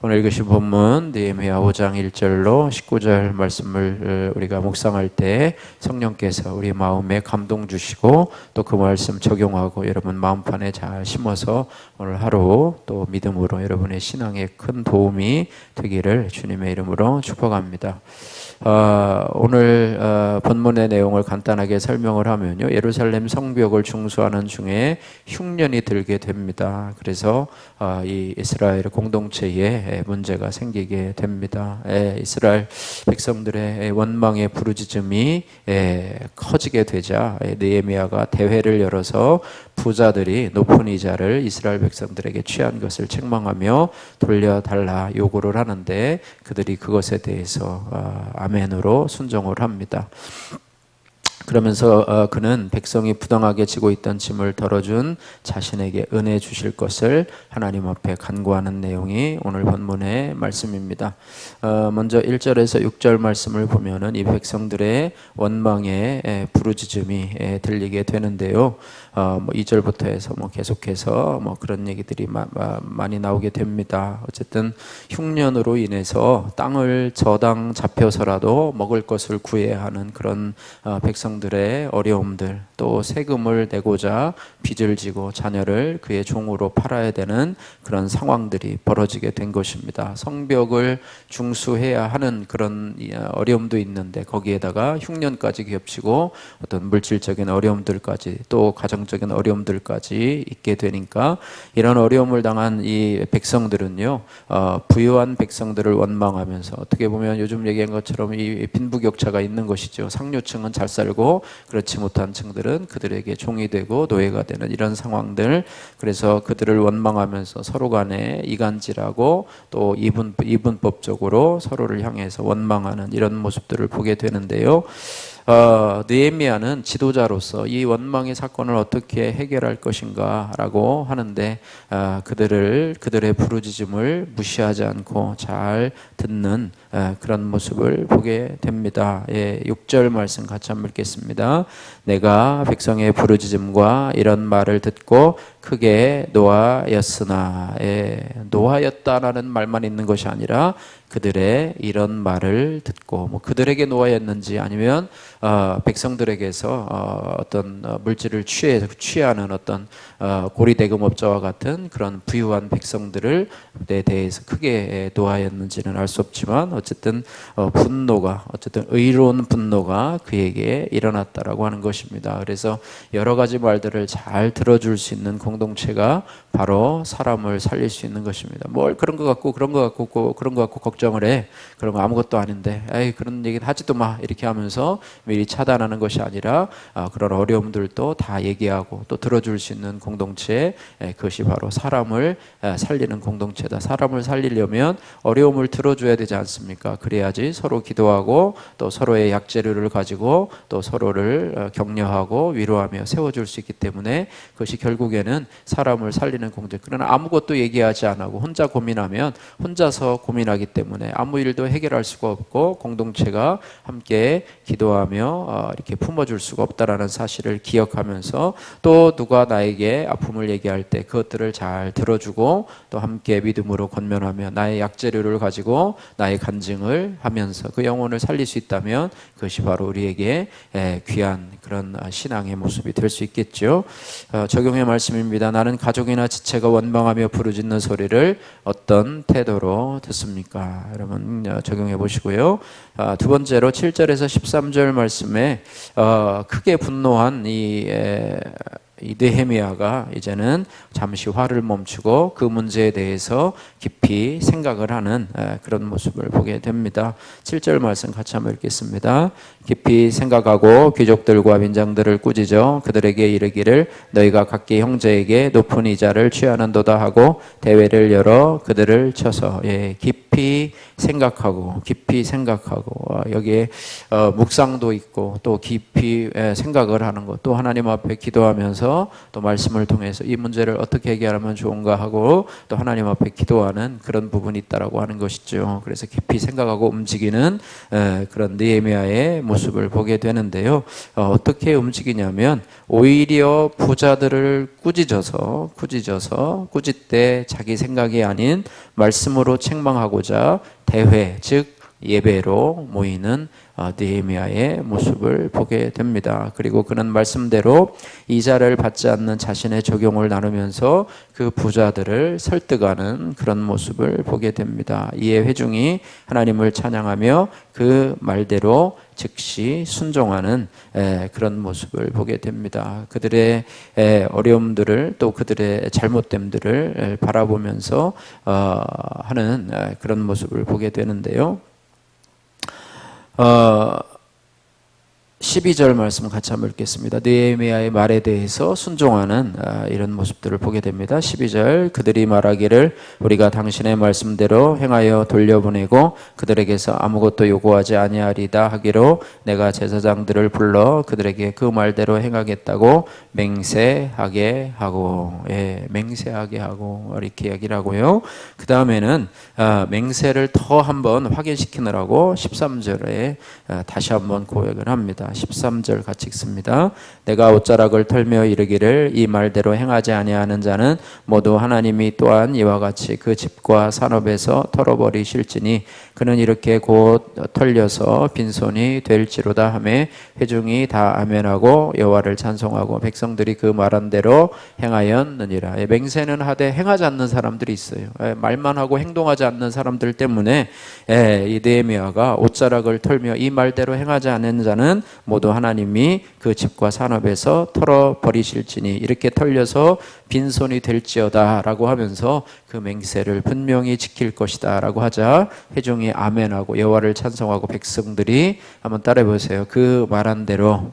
오늘 읽으신 본문 느헤미야 5장 1절로 19절 말씀을 어, 우리가 묵상할 때 성령께서 우리 마음에 감동 주시고 또 그 말씀 적용하고 여러분 마음판에 잘 심어서 오늘 하루 또 믿음으로 여러분의 신앙에 큰 도움이 되기를 주님의 이름으로 축복합니다. 어, 오늘 어, 본문의 내용을 간단하게 설명을 하면요. 예루살렘 성벽을 중수하는 중에 흉년이 들게 됩니다. 그래서 어, 이 이스라엘 공동체에 문제가 생기게 됩니다. 예, 이스라엘 백성들의 원망의 부르짖음이 예, 커지게 되자 예, 느헤미야가 대회를 열어서 부자들이 높은 이자를 이스라엘 백성들에게 취한 것을 책망하며 돌려달라 요구를 하는데 그들이 그것에 대해서 어, 아멘으로 순종을 합니다. 그러면서 어, 그는 백성이 부당하게 지고 있던 짐을 덜어준 자신에게 은혜 주실 것을 하나님 앞에 간구하는 내용이 오늘 본문의 말씀입니다. 어, 먼저 1절에서 6절 말씀을 보면은 이 백성들의 원망의 부르짖음이 들리게 되는데요. 어, 뭐 2절부터 해서 뭐 계속해서 뭐 그런 얘기들이 많이 나오게 됩니다. 어쨌든 흉년으로 인해서 땅을 저당 잡혀서라도 먹을 것을 구해야 하는 그런 어, 백성들의 어려움들 또 세금을 내고자 빚을 지고 자녀를 그의 종으로 팔아야 되는 그런 상황들이 벌어지게 된 것입니다. 성벽을 중수해야 하는 그런 어려움도 있는데 거기에다가 흉년까지 겹치고 어떤 물질적인 어려움들까지 또 가정적인 어려움들까지 있게 되니까 이런 어려움을 당한 이 백성들은요 어, 부유한 백성들을 원망하면서 어떻게 보면 요즘 얘기한 것처럼 이 빈부격차가 있는 것이죠. 상류층은 잘 살고 그렇지 못한 층들은 그들에게 종이 되고 노예가 되는 이런 상황들 그래서 그들을 원망하면서 서로 간에 이간질하고 또 이분 이분법적으로 서로를 향해서 원망하는 이런 모습들을 보게 되는데요. 어, 느헤미야는 지도자로서 이 원망의 사건을 어떻게 해결할 것인가라고 하는데 어, 그들을 그들의 부르짖음을 무시하지 않고 잘 듣는 어, 그런 모습을 보게 됩니다. 예, 6절 말씀 같이 한번 읽겠습니다. 내가 백성의 부르짖음과 이런 말을 듣고 크게 노하였으나 예, 노하였다라는 말만 있는 것이 아니라 그들의 이런 말을 듣고 뭐 그들에게 노하였는지 아니면 어, 백성들에게서 어, 어떤 어, 물질을 취해 취하는 어떤 어, 고리 대금업자와 같은 그런 부유한 백성들을 에 대해서 크게 노하였는지는 알 수 없지만 어쨌든 어, 분노가 어쨌든 의로운 분노가 그에게 일어났다라고 하는 것입니다. 그래서 여러 가지 말들을 잘 들어줄 수 있는 공 동체가 바로 사람을 살릴 수 있는 것입니다. 뭘 그런 것 같고 그런 것 같고 그런 것 같고 걱정을 해 그런 거 아무것도 아닌데 에이 그런 얘기는 하지도 마 이렇게 하면서 미리 차단하는 것이 아니라 아, 그런 어려움들도 다 얘기하고 또 들어줄 수 있는 공동체 에, 그것이 바로 사람을 에, 살리는 공동체다. 사람을 살리려면 어려움을 들어줘야 되지 않습니까? 그래야지 서로 기도하고 또 서로의 약재료를 가지고 또 서로를 어, 격려하고 위로하며 세워줄 수 있기 때문에 그것이 결국에는 사람을 살리는 공동. 그러나 아무것도 얘기하지 않고 혼자 고민하면 혼자서 고민하기 때문에 아무 일도 해결할 수가 없고 공동체가 함께 기도하며 어, 이렇게 품어줄 수가 없다라는 사실을 기억하면서 또 누가 나에게 아픔을 얘기할 때 그것들을 잘 들어주고 또 함께 믿음으로 권면하며 나의 약재료를 가지고 나의 간증을 하면서 그 영혼을 살릴 수 있다면 그것이 바로 우리에게 귀한 그런 신앙의 모습이 될 수 있겠죠. 어, 적용의 말씀입니다. 나는 가족이나 지체가 원망하며 부르짖는 소리를 어떤 태도로 듣습니까? 여러분 어, 적용해 보시고요. 아, 두 번째로 7절에서 13절 말씀에 어, 크게 분노한 이 이 느헤미야가 이제는 잠시 화를 멈추고 그 문제에 대해서 깊이 생각을 하는 그런 모습을 보게 됩니다. 7절 말씀 같이 한번 읽겠습니다. 깊이 생각하고 귀족들과 민장들을 꾸짖어 그들에게 이르기를 너희가 각기 형제에게 높은 이자를 취하는도다 하고 대회를 열어 그들을 쳐서 예, 깊이 생각하고 깊이 생각하고 어, 여기에 어, 묵상도 있고 또 깊이 생각을 하는 것 또 하나님 앞에 기도하면서 바라보면서 또 말씀을 통해서 이 문제를 어떻게 해결하면 좋은가 하고 또 하나님 앞에 기도하는 그런 부분이 있다라고 하는 것이죠. 그래서 깊이 생각하고 움직이는 에, 그런 느헤미야의 모습을 보게 되는데요. 어, 어떻게 움직이냐면 오히려 부자들을 꾸짖어서 꾸짖어서 꾸짖되 자기 생각이 아닌 말씀으로 책망하고자 대회 즉 예배로 모이는 어, 느헤미야의 모습을 보게 됩니다. 그리고 그는 말씀대로 이자를 받지 않는 자신의 적용을 나누면서 그 부자들을 설득하는 그런 모습을 보게 됩니다. 이에 회중이 하나님을 찬양하며 그 말대로 즉시 순종하는 에, 그런 모습을 보게 됩니다. 그들의 에, 어려움들을 또 그들의 잘못됨들을 에, 바라보면서 어, 하는 에, 그런 모습을 보게 되는데요. 어, 12절 말씀 같이 한번 읽겠습니다. 느헤미야의 말에 대해서 순종하는 아, 이런 모습들을 보게 됩니다. 12절 그들이 말하기를 우리가 당신의 말씀대로 행하여 돌려보내고 그들에게서 아무것도 요구하지 아니하리다 하기로 내가 제사장들을 불러 그들에게 그 말대로 행하겠다고 맹세하게 하고 예, 맹세하게 하고 이렇게 이야기를 하고요. 그 다음에는 아, 맹세를 더 한번 확인시키느라고 13절에 아, 다시 한번 고백을 합니다. 13절 같이 읽습니다. 내가 옷자락을 털며 이르기를 이 말대로 행하지 아니하는 자는 모두 하나님이 또한 이와 같이 그 집과 산업에서 털어버리실지니 그는 이렇게 곧 털려서 빈손이 될지로다 하매 회중이 다 아멘하고 여호와를 찬송하고 백성들이 그 말한 대로 행하였느니라. 예, 맹세는 하되 행하지 않는 사람들이 있어요. 예, 말만 하고 행동하지 않는 사람들 때문에 예, 이 느헤미야가 옷자락을 털며 이 말대로 행하지 않는 자는 모두 하나님이 그 집과 산업에서 털어 버리실지니 이렇게 털려서 빈손이 될지어다라고 하면서 그 맹세를 분명히 지킬 것이다라고 하자 회중이 아멘하고 여호와를 찬송하고 백성들이 한번 따라해 보세요. 그 말한 대로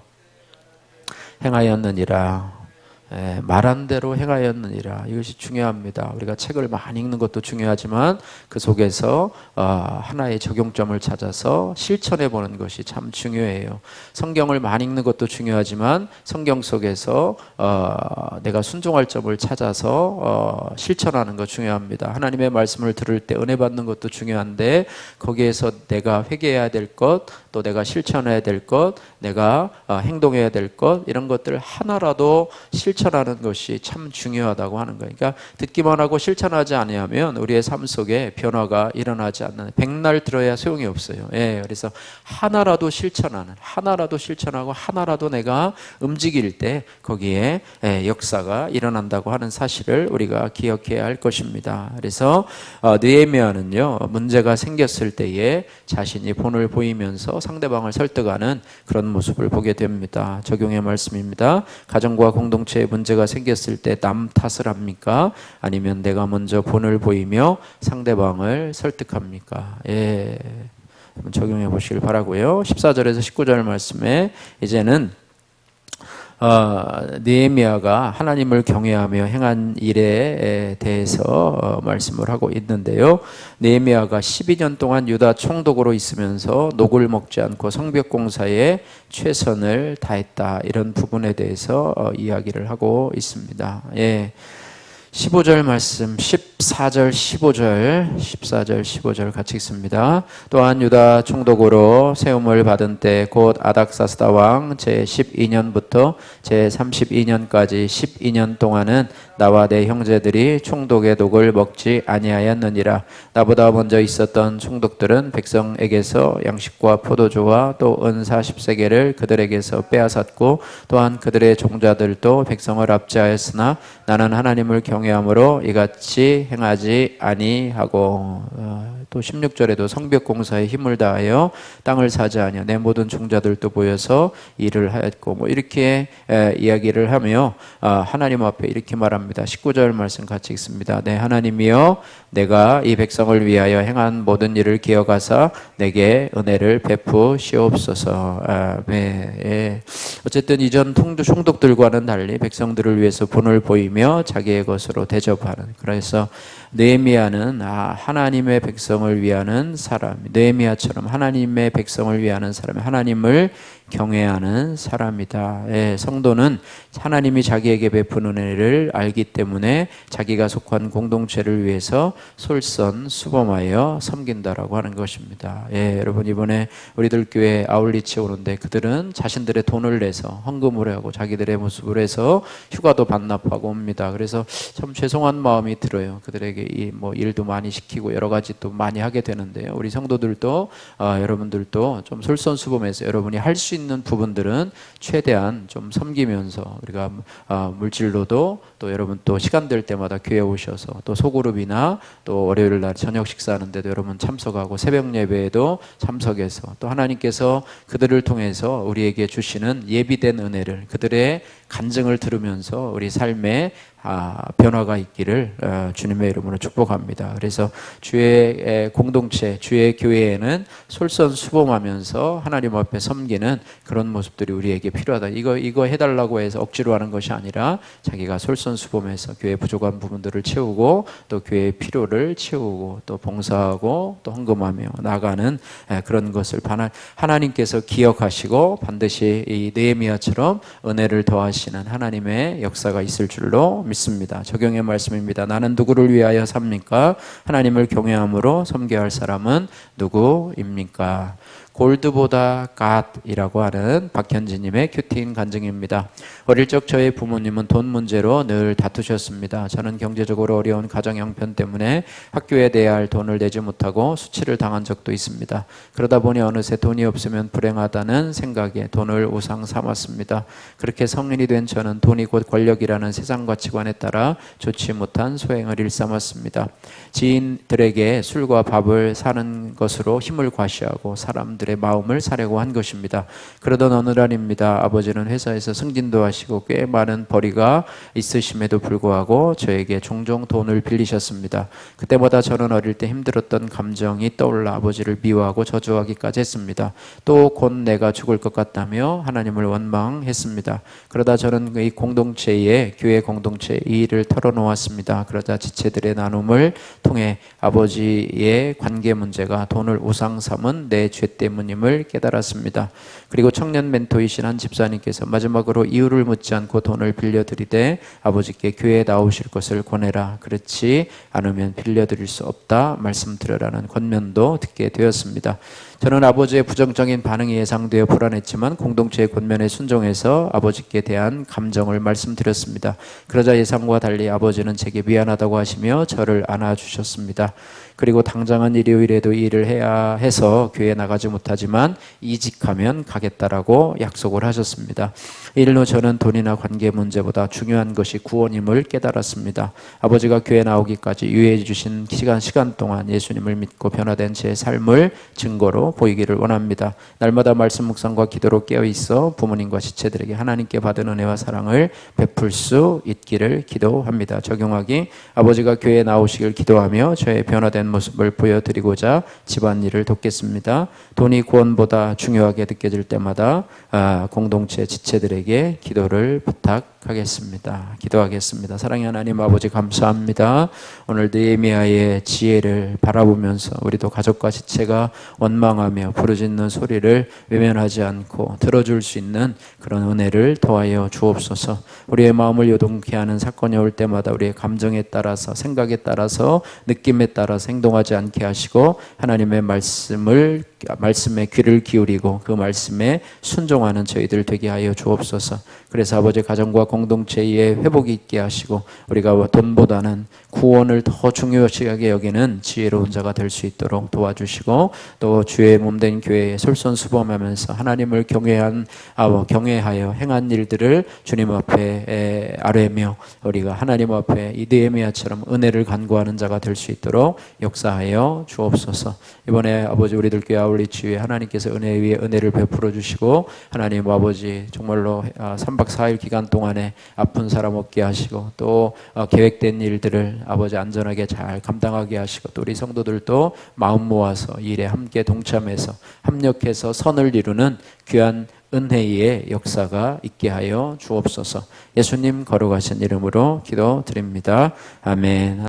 행하였느니라. 예, 말한 대로 행하였느니라. 이것이 중요합니다. 우리가 책을 많이 읽는 것도 중요하지만 그 속에서 어, 하나의 적용점을 찾아서 실천해 보는 것이 참 중요해요. 성경을 많이 읽는 것도 중요하지만 성경 속에서 어, 내가 순종할 점을 찾아서 어, 실천하는 것 중요합니다. 하나님의 말씀을 들을 때 은혜 받는 것도 중요한데 거기에서 내가 회개해야 될 것, 또 내가 실천해야 될 것, 내가 어, 행동해야 될 것 이런 것들 하나라도 실천하는 것이 참 중요하다고 하는 거예요. 그러니까 듣기만 하고 실천하지 아니하면 우리의 삶 속에 변화가 일어나지 않는 백날 들어야 소용이 없어요. 예, 그래서 하나라도 실천하는 하나라도 실천하고 하나라도 내가 움직일 때 거기에 예, 역사가 일어난다고 하는 사실을 우리가 기억해야 할 것입니다. 그래서 어, 느헤미야는요 문제가 생겼을 때에 자신이 본을 보이면서 상대방을 설득하는 그런 모습을 보게 됩니다. 적용의 말씀입니다. 가정과 공동체 에 문제가 생겼을 때 남 탓을 합니까? 아니면 내가 먼저 본을 보이며 상대방을 설득합니까? 예. 적용해 보시길 바라고요. 14절에서 19절 말씀에 이제는 어, 느헤미야가 하나님을 경외하며 행한 일에 대해서 어, 말씀을 하고 있는데요. 느헤미야가 12년 동안 유다 총독으로 있으면서 녹을 먹지 않고 성벽 공사에 최선을 다했다 이런 부분에 대해서 어, 이야기를 하고 있습니다. 예. 15절 말씀 14절 15절 14절 15절 같이 읽습니다. 또한 유다 총독으로 세움을 받은 때 곧 아닥사스다 왕 제 12년부터 제 32년까지 12년 동안은 나와 내 형제들이 총독의 독을 먹지 아니하였느니라 나보다 먼저 있었던 총독들은 백성에게서 양식과 포도주와 또 은사 10세계를 그들에게서 빼앗았고 또한 그들의 종자들도 백성을 압제하였으나 나는 하나님을 경외함으로 이같이 행하지 아니하고 어, 또 16절에도 성벽 공사에 힘을 다하여 땅을 사지 아니하 내 모든 종자들도 모여서 일을 하였고 뭐 이렇게 에, 이야기를 하며 아, 하나님 앞에 이렇게 말합니다. 19절 말씀 같이 읽습니다. 네 하나님이여 내가 이 백성을 위하여 행한 모든 일을 기억하사 내게 은혜를 베푸시옵소서. 아멘. 예. 어쨌든 이전 통도 총독들과는 달리 백성들을 위해서 본을 보이며 자기의 것으로 대접하는. 그래서 느헤미야는 아, 하나님의 백성을 위하는 사람, 느헤미야처럼 하나님의 백성을 위하는 사람, 하나님을 경외하는 사람이다. 예, 성도는 하나님이 자기에게 베푸는 은혜를 알기 때문에 자기가 속한 공동체를 위해서 솔선수범하여 섬긴다라고 하는 것입니다. 예, 여러분 이번에 우리들 교회 아울리치 오는데 그들은 자신들의 돈을 내서 헌금을 하고 자기들의 모습을 해서 휴가도 반납하고 옵니다. 그래서 참 죄송한 마음이 들어요. 그들에게 이 뭐 일도 많이 시키고 여러 가지 또 많이 하게 되는데요. 우리 성도들도 아, 여러분들도 좀 솔선수범해서 여러분이 할 수 있는 부분들은 최대한 좀 섬기면서 우리가 아, 물질로도 또 여러분 또 시간 될 때마다 교회 오셔서 또 소그룹이나 또 월요일 날 저녁 식사하는데도 여러분 참석하고 새벽 예배에도 참석해서 또 하나님께서 그들을 통해서 우리에게 주시는 예비된 은혜를 그들의 간증을 들으면서 우리 삶에 아, 변화가 있기를 어, 주님의 이름으로 축복합니다. 그래서 주의 공동체, 주의 교회에는 솔선수범하면서 하나님 앞에 섬기는 그런 모습들이 우리에게 필요하다. 이거 이거 해달라고 해서 억지로 하는 것이 아니라 자기가 솔선수범해서 교회 부족한 부분들을 채우고 또 교회의 필요를 채우고 또 봉사하고 또 헌금하며 나가는 그런 것을 하나님께서 기억하시고 반드시 이 느헤미야처럼 은혜를 더하시 는 하나님의 역사가 있을 줄로. 믿습니다. 적용의 말씀입니다. 나는 누구를 위하여 삽니까? 하나님을 경외함으로 섬겨야 할 사람은 누구입니까? 골드보다 갓이라고 하는 박현진님의 큐팅 간증입니다. 어릴 적 저의 부모님은 돈 문제로 늘 다투셨습니다. 저는 경제적으로 어려운 가정 형편 때문에 학교에 내야 할 돈을 내지 못하고 수치를 당한 적도 있습니다. 그러다 보니 어느새 돈이 없으면 불행하다는 생각에 돈을 우상 삼았습니다. 그렇게 성인이 된 저는 돈이 곧 권력이라는 세상 가치관에 따라 좋지 못한 소행을 일삼았습니다. 지인들에게 술과 밥을 사는 것으로 힘을 과시하고 사람들 그들의 마음을 사려고 한 것입니다. 그러던 어느 날입니다. 아버지는 회사에서 승진도 하시고 꽤 많은 벌이가 있으심에도 불구하고 저에게 종종 돈을 빌리셨습니다. 그때마다 저는 어릴 때 힘들었던 감정이 떠올라 아버지를 미워하고 저주하기까지 했습니다. 또 곧 내가 죽을 것 같다며 하나님을 원망했습니다. 그러다 저는 이 공동체에 교회 공동체 이 일을 털어놓았습니다. 그러자 지체들의 나눔을 통해 아버지의 관계 문제가 돈을 우상 삼은 내 죄 때문에 때문임을 깨달았습니다. 그리고 청년 멘토이신 한 집사님께서 마지막으로 이유를 묻지 않고 돈을 빌려드리되 아버지께 교회에 나오실 것을 권해라. 그렇지 않으면 빌려드릴 수 없다. 말씀드려라는 권면도 듣게 되었습니다. 저는 아버지의 부정적인 반응이 예상되어 불안했지만 공동체의 권면에 순종해서 아버지께 대한 감정을 말씀드렸습니다. 그러자 예상과 달리 아버지는 제게 미안하다고 하시며 저를 안아주셨습니다. 그리고 당장은 일요일에도 일을 해야 해서 교회 나가지 못하지만 이직하면 가겠다라고 약속을 하셨습니다. 일로 저는 돈이나 관계 문제보다 중요한 것이 구원임을 깨달았습니다. 아버지가 교회 나오기까지 유예해 주신 시간 시간 동안 예수님을 믿고 변화된 제 삶을 증거로 보이기를 원합니다. 날마다 말씀 묵상과 기도로 깨어 있어 부모님과 지체들에게 하나님께 받은 은혜와 사랑을 베풀 수 있기를 기도합니다. 적용하기 아버지가 교회에 나오시길 기도하며 저의 변화된 모습을 보여드리고자 집안일을 돕겠습니다. 돈이 구원보다 중요하게 느껴질 때마다 아, 공동체 지체들에게 기도를 부탁하겠습니다. 기도하겠습니다. 사랑의 하나님 아버지 감사합니다. 오늘 느헤미야의 지혜를 바라보면서 우리도 가족과 지체가 원망 하며 부르짖는 소리를 외면하지 않고 들어줄 수 있는 그런 은혜를 더하여 주옵소서. 우리의 마음을 요동케 하는 사건이 올 때마다 우리의 감정에 따라서 생각에 따라서 느낌에 따라서 행동하지 않게 하시고 하나님의 말씀을 말씀에 귀를 기울이고 그 말씀에 순종하는 저희들 되게 하여 주옵소서. 그래서 아버지 가정과 공동체의 회복이 있게 하시고 우리가 돈보다는 구원을 더 중요시하게 여기는 지혜로운 자가 될 수 있도록 도와주시고 또 주의 몸된 교회에 솔선수범하면서 하나님을 경외한 아 경외하여 행한 일들을 주님 앞에 아뢰며 우리가 하나님 앞에 이드에미아처럼 은혜를 간구하는 자가 될 수 있도록 역사하여 주옵소서. 이번에 아버지 우리들 교회 아울리치 위에 하나님께서 은혜 위에 은혜를 베풀어 주시고 하나님 아버지 정말로 3박 아, 4일 기간 동안에 아픈 사람 없게 하시고 또 어, 계획된 일들을 아버지 안전하게 잘 감당하게 하시고 또 우리 성도들도 마음 모아서 일에 함께 동참 해서 합력해서 선을 이루는 귀한 은혜의 역사가 있게 하여 주옵소서. 예수님 거룩하신 이름으로 기도드립니다. 아멘.